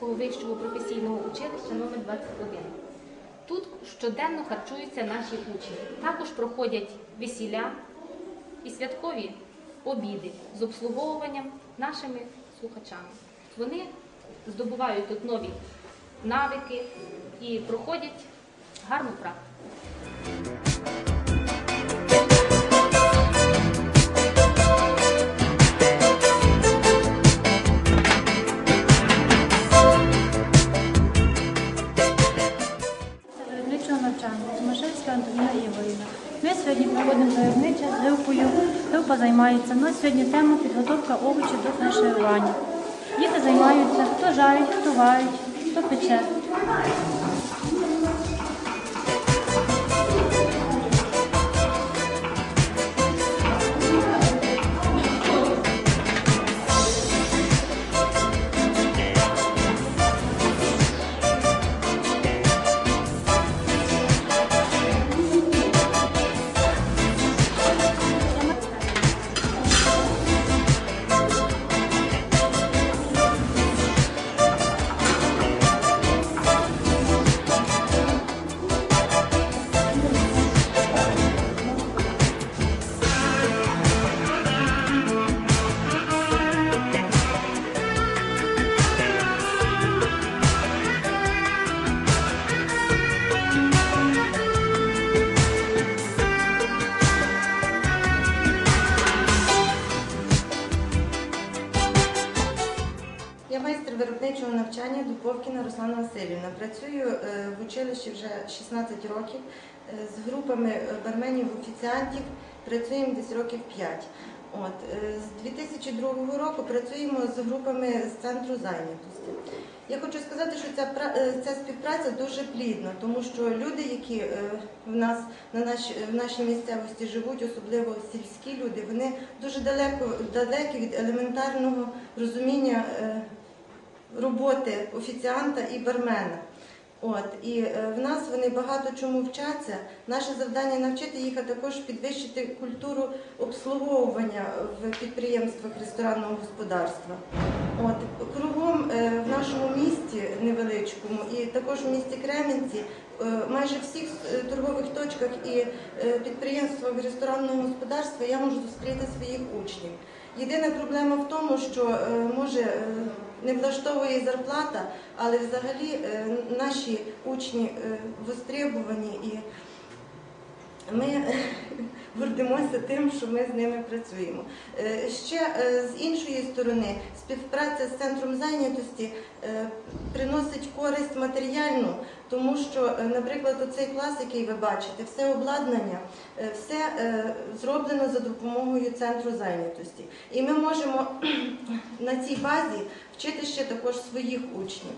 Кременецького вищого професійного училища номер 21 Тут щоденно харчуються наші учні. Також проходять весілля і святкові обіди з обслуговуванням нашими слухачами. Вони здобувають тут нові навики і проходять гарну практику. Сьогодні проводимо виробниче з групою. Група займається. У нас сьогодні тема підготовка овочів до фарширування. Діти займаються, хто жарить, хто варить, хто пече. Я майстер виробничого навчання Дубовкіна Руслана Васильівна. Працюю е, в училищі вже 16 років. Е, З групами барменів-офіціантів працюємо десь років 5. От, е, з 2002 року працюємо з групами з центру зайнятості. Я хочу сказати, що ця, ця співпраця дуже плідна, тому що люди, які в нас на нашій, в нашій місцевості живуть, особливо сільські люди, вони дуже далеко далекі від елементарного розуміння роботи офіціанта і бармена. От і е, в нас вони багато чому вчаться. Наше завдання навчити їх, а також підвищити культуру обслуговування в підприємствах ресторанного господарства. От кругом е, в нашому місті невеличкому також в місті Кременці, е, майже всіх е, торгових точках і е, підприємствах ресторанного господарства я можу зустріти своїх учнів. Єдина проблема в тому, що може не влаштовує зарплата, але взагалі наші учні вистребувані і ми гордимося тим, що ми з ними працюємо. Е, Ще е, з іншої сторони, співпраця з центром зайнятості е, приносить користь матеріальну, тому що, наприклад, оцей клас, який ви бачите, все обладнання, все зроблено за допомогою центру зайнятості. І ми можемо на цій базі вчити ще також своїх учнів.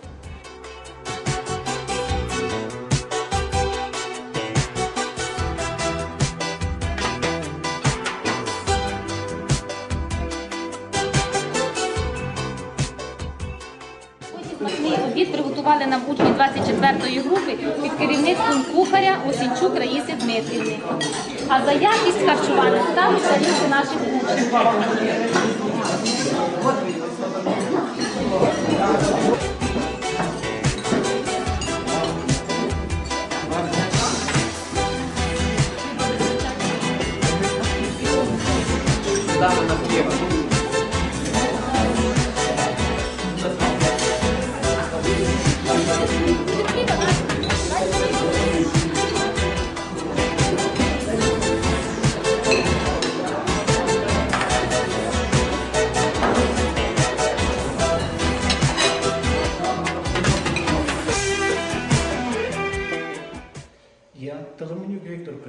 Смачний обід приготували нам учні 24-ї групи під керівництвом кухаря Осінчук Раїси Дмитрівни. А за якість харчування ставить тарілки наших учнів. Я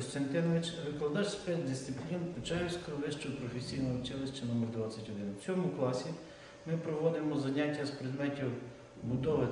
Костянтинович, викладач спецдисциплін Почаївського вищого професійного училища номер 21 В цьому класі ми проводимо заняття з предметів будови